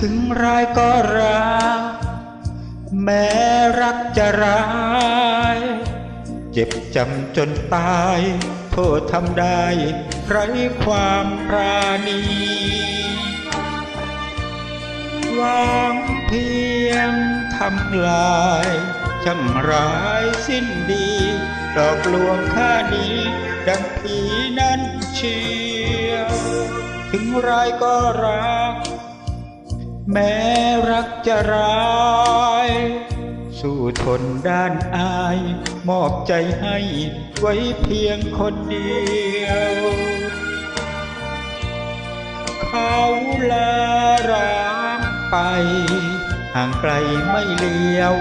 ถึงร้ายก็รักแม้รักจะร้าย เจ็บจำจนตายโทษทำได้ไรความปราณีหวังเพียงทำลายช่างร้ายสิ้นดีหลอกลวงข้านี้ ดังผีนั้นเชียว ถึงร้ายก็รัก แม้รักจะร้าย สู้ทนด้านอาย มอบใจให้ไว้เพียงคนเดียว เขาลารางไป ห่างไกลไม่เลี้ยว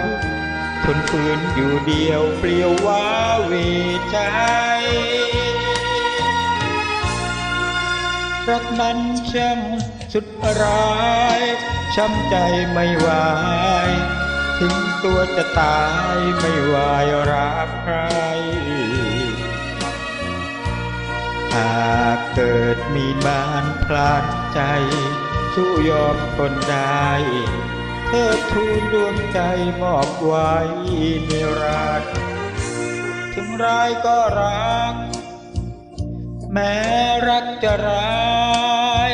ทนฝืนอยู่เดียวเปลี่ยวว้าเวใจ รักนั้นช่างสุดร้ายช้ำใจไม่ไหวถึงตัวจะตายไม่ไหวรักใคร หากเกิดมีมานพลานใจ สู้ยอมทนได้ เธอทูลดวงใจมอบไว้ในรันดร์ถึงร้ายก็รัก แม้รักจะร้าย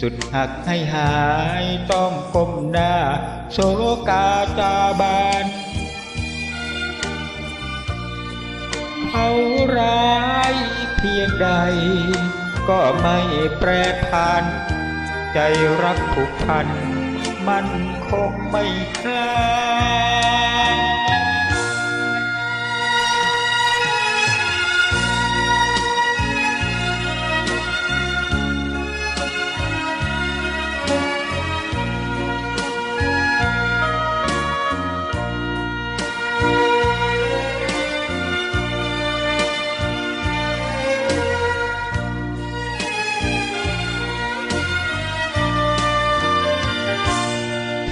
สุดหักให้หายต้องก้มหน้า โศกาจาบานเขาร้ายเพียงใด ก็ไม่แปรผัน ใจรักผูกพัน มันคงไม่คลาย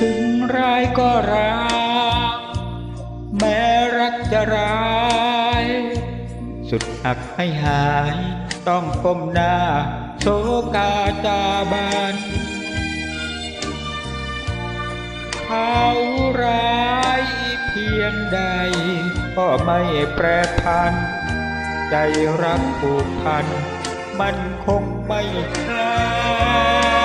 ถึงร้ายก็รัก แม้รักจะร้าย สุดหักให้หาย ต้องก้มหน้า โศกาจาบานเขาร้ายเพียงใด ก็ไม่แปรพัน ใจรักผูกพัน มันคงไม่คลาย